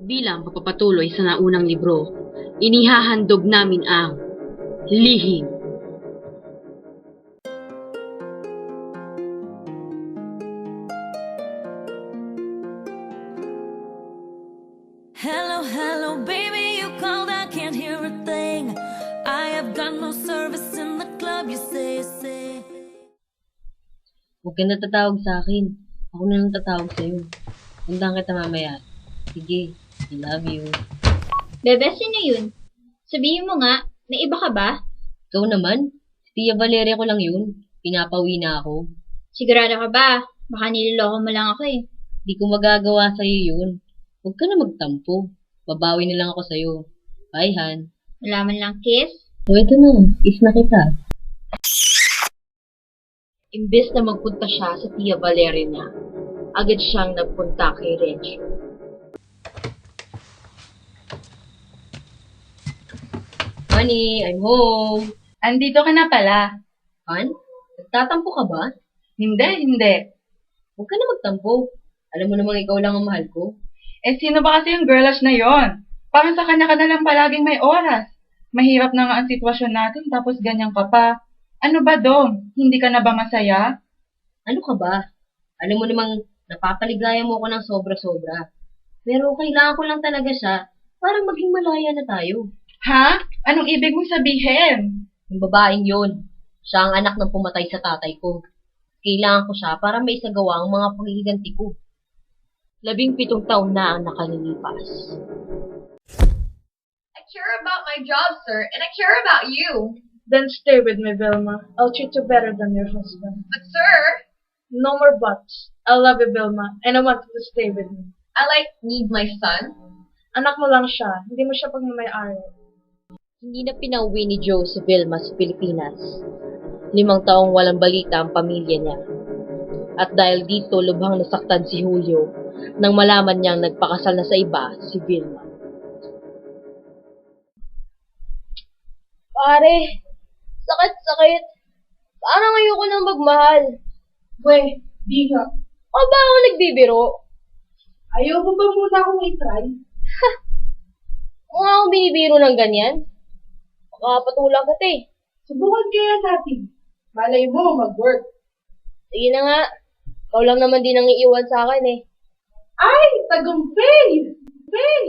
Bilang pagpapatuloy sa naunang libro, inihahandog namin ang lihim. Hello, hello, baby, you called, I can't hear a thing. I have got no service in the club, you say, say. Huwag ka na tatawag sa akin. Ako na lang tatawag sa'yo. Puntahan kita mamaya. Sige, love you. Bebe, sino yun? Sabihin mo nga, may iba ka ba? Ikaw naman? Tia Valeria ko lang yun. Pinapawi na ako. Sigurado ka ba? Baka niloloko mo lang ako eh. Di ko magagawa sa'yo yun. Huwag ka na magtampo. Babawi na lang ako sa'yo. Bye, Han. Wala man lang kiss. So, ito na. Kiss na kita. Imbes na magpunta siya sa Tia Valeria niya, agad siyang nagpunta kay Reg. Honey, I'm home. Andito ka na pala. Han? Nagtatampo ka ba? Hindi, hindi. Huwag ka na magtampo. Alam mo namang ikaw lang ang mahal ko. Eh, sino ba kasi yung girlash na yon? Parang sa kanya ka na lang palaging may oras. Mahirap na nga ang sitwasyon natin tapos ganyan ka pa. Ano ba, Dong? Hindi ka na ba masaya? Ano ka ba? Alam mo namang napapaligaya mo ako ng sobra-sobra. Pero kailangan ko lang talaga siya para maging malaya na tayo. Ha? Anong ibig mong sabihin? Yung babaeng yon, siya ang anak ng pumatay sa tatay ko. Kailangan ko siya para may isagawa ang mga paghihiganti ko. Labing pitong taon na ang nakalilipas. I care about my job, sir, and I care about you. Then stay with me, Vilma. I'll treat you better than your husband. But, sir, No more buts. I love you, Vilma, and I want you to stay with me. I like need my son. Anak mo lang siya. Hindi mo siya pagmamayari. Hindi na pinauwi ni Joe si Vilma sa Pilipinas. Limang taong walang balita ang pamilya niya. At dahil dito lubhang nasaktan si Julio nang malaman niyang nagpakasal na sa iba si Vilma. Pare, sakit-sakit. Parang ayoko nang magmahal. Weh, di nga. O ba ako nagbibiro? Ayaw mo ba muna akong itry? Kung ako binibiro ng ganyan, makapatulang kita eh. Subukan kaya natin. Malay mo, mag-work. Sige na nga. Ikaw lang naman din ang iiwan sa akin eh. Ay, tagumpay! Pay!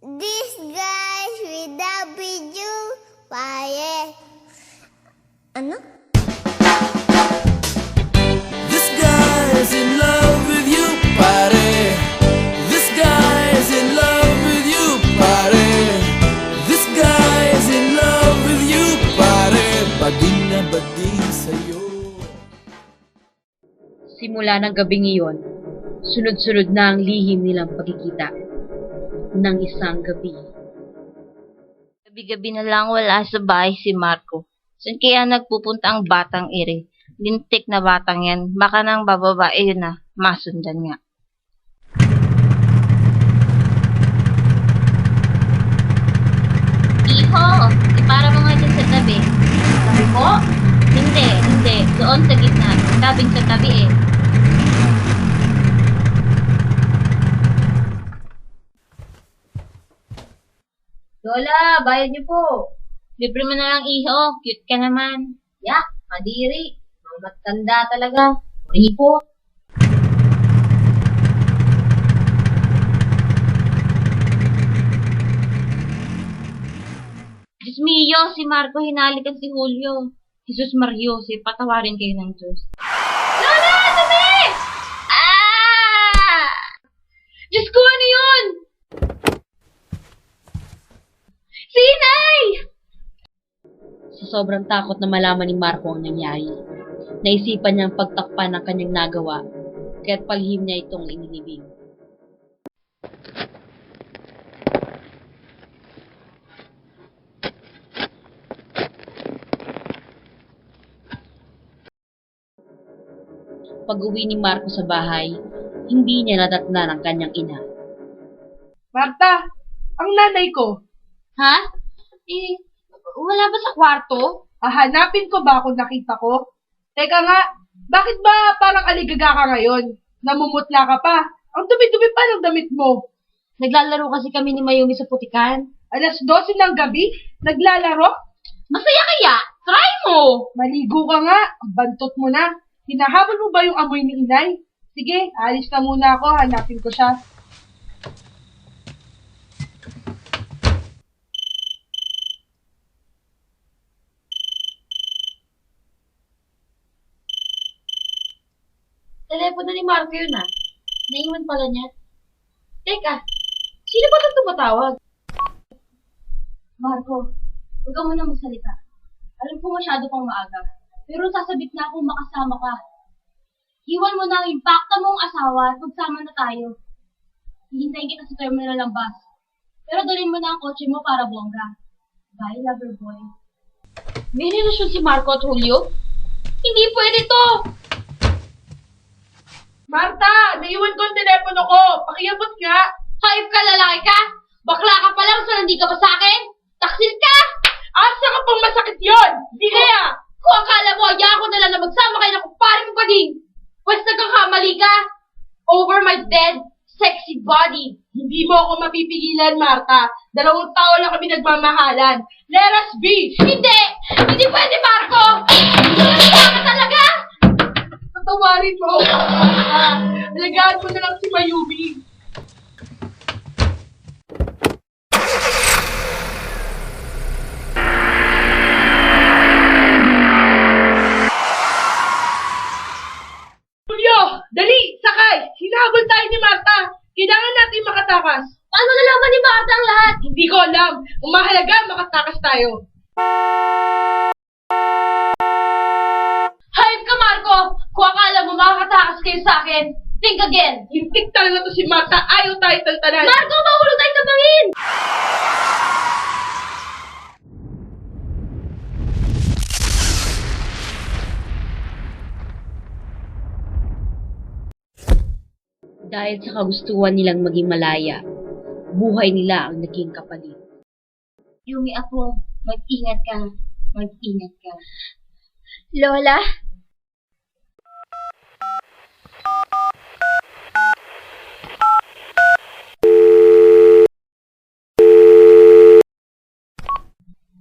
This guys without video fire. Ano? Simula ng gabing iyon, sunod-sunod na ang lihim nilang pagkikita ng isang gabi. Gabi-gabi na lang wala sa bahay si Marco. Saan kaya nagpupunta ang batang ire? Lintik na batang yan. Baka nang bababae yun na. Masundan nga. Iho, ipara mo nga dyan sa tabi. Sabi ko? Hindi, hindi. Doon sa gitna. Tabing sa tabi eh. Lola, bayad niyo po. Libre mo na lang iho. Cute ka naman. Yak, madiri. Mga matanda talaga. Ripo. Diyos mio, si Marco hinalikan si Julio. Jesus Mario, si patawarin kayo ng Diyos. Lola! Dumi! Ah! Diyos ko, Sinay! Sa sobrang takot na malaman ni Marco ang nangyari, naisipan niyang pagtakpan ang kanyang nagawa, kaya't palihim niya itong inilibing. Pag-uwi ni Marco sa bahay, hindi niya natatnan ang kanyang ina. Marta, ang nanay ko. Ha? Eh, wala ba sa kwarto? Hahanapin ko ba kung nakita ko? Teka nga, bakit ba parang aligaga ka ngayon? Namumutla ka pa. Ang dumi-dumi pa ng damit mo. Naglalaro kasi kami ni Mayumi sa putikan. Alas 12 ng gabi, naglalaro? Masaya kaya? Try mo! Maligo ka nga, ang bantot mo na. Hinahabol mo ba yung amoy ni inay? Sige, alis na muna ako, hanapin ko siya. Telepono ni Marco yun ah. Naiwan pala niya. Teka, sino ba itong tumatawag? Marco, huwag ka muna magsalita. Alam ko masyado pang maaga. Pero sasabit na akong makasama ka. Iwan mo na ang impacta mong asawa at magsama na tayo. Hihintayin kita sa terminal ng bus. Pero dalhin mo na ang kotse mo para bongga. Bye, lover boy. May relasyon si Marco at Julio? Hindi pwede to! Marta, naiwan ko ang telepono ko. Pakiabot nga. Hayop ka, lalaki ka! Bakla ka pa lang, so hindi ka pa sa akin? Taksil ka! Asa ka pang masakit yon? Di kaya? Kung akala mo, hayaan ko na lang na magsama kayo ng kumpare mo pa din! Pwes nagkakamali ka! Over my dead, sexy body! Hindi mo ako mapipigilan, Marta. Dalawang taon lang kami nagmamahalan. Let us be. Hindi! Hindi pwede, Marco! Hindi ka talaga! Patawarin mo. Ah, Alagaan mo na lang si Mayumi. Julio, dali, sakay! Hinabol tayo ni Marta! Kailangan natin makatakas! Paano nalaman ni Marta ang lahat? Hindi ko alam! Ang mahalaga, makatakas tayo! Hayop ka, Marco! Kung akala mo makakatakas kayo sa akin, think again! Hintik talaga to si Marta! Ayaw tayo taltanan! Marco, mahulog tayo sa bangin! Dahil sa kagustuhan nilang maging malaya, buhay nila ang naging kapalit. Yumi ako, mag-ingat ka. Mag-ingat ka. Lola?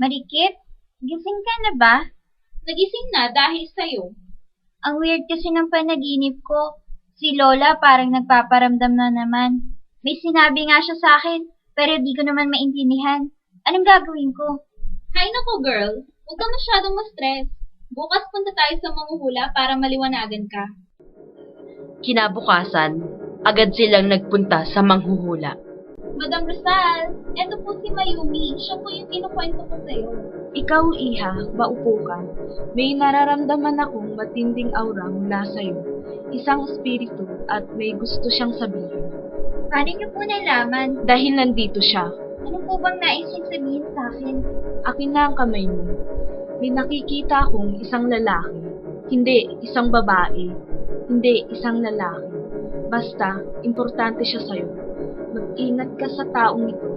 Marikit, gising ka na ba? Nagising na dahil sa'yo. Ang weird kasi ng panaginip ko. Si Lola parang nagpaparamdam na naman. May sinabi nga siya sa akin, pero di ko naman maintindihan. Anong gagawin ko? Hay nako, girl. Huwag ka masyadong ma-stress. Bukas punta tayo sa manguhula para maliwanagan ka. Kinabukasan, agad silang nagpunta sa manghuhula. Madam Rosal, eto po si Mayumi. Siya po yung kinukwento ko sa'yo. Ikaw, Iha, maupo ka. May nararamdaman akong matinding aura mula sa'yo. Isang espiritu at may gusto siyang sabihin. Paano niyo po nalaman? Dahil nandito siya. Ano po bang nais niyang sabihin sa akin? Akin na ang kamay mo. May nakikita akong isang lalaki. Hindi isang babae. Hindi isang lalaki. Basta, importante siya sa'yo. Mag-ingat ka sa taong ito.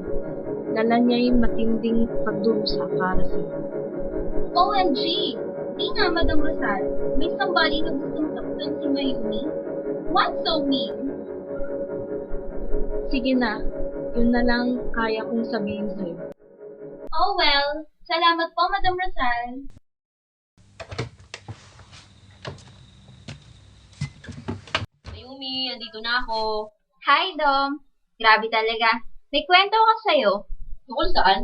Dala niya yung matinding pagdurusa para sa'yo. OMG! Di nga, Madam Rosal. May somebody na gustong saktan si Mayumi. What's so mean? Sige na, yun na lang kaya kong sabihin sa'yo. Oh well, salamat po, Madam Rosal. Mayumi, andito na ako. Hi, Dom. Grabe talaga. May kwento ako sa'yo. Tungkol saan?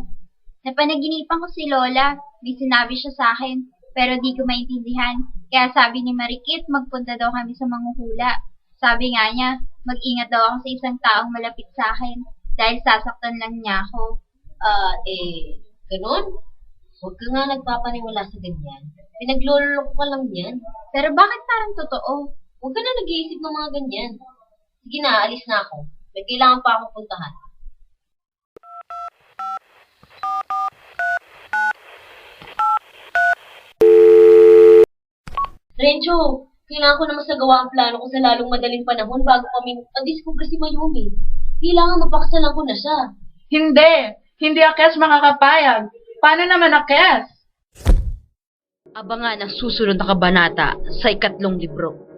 Napanaginipan ko si Lola. May sinabi siya sa akin, pero di ko maintindihan. Kaya sabi ni Marikit, magpunta daw kami sa manghuhula. Sabi nga niya, mag-ingat daw ako sa isang taong malapit sa akin dahil sasaktan lang niya ako. Ah, eh, ganun? Huwag ka nga nagpapaniwala sa ganyan. Pinagluloko ka lang yan. Pero bakit parang totoo? Huwag ka na nag-iisip ng mga ganyan. Sige na, alis na ako. May kailangan pa akong puntahan. Rencho, kailangan ko na masagawa ang plano ko sa lalong madaling panahon bago kami na-discover si Mayumi. Kailangan mapakasalan ko na siya. Hindi. Hindi Akes makakapayag. Paano naman Akes? Abangan ang susunod na kabanata sa ikatlong libro.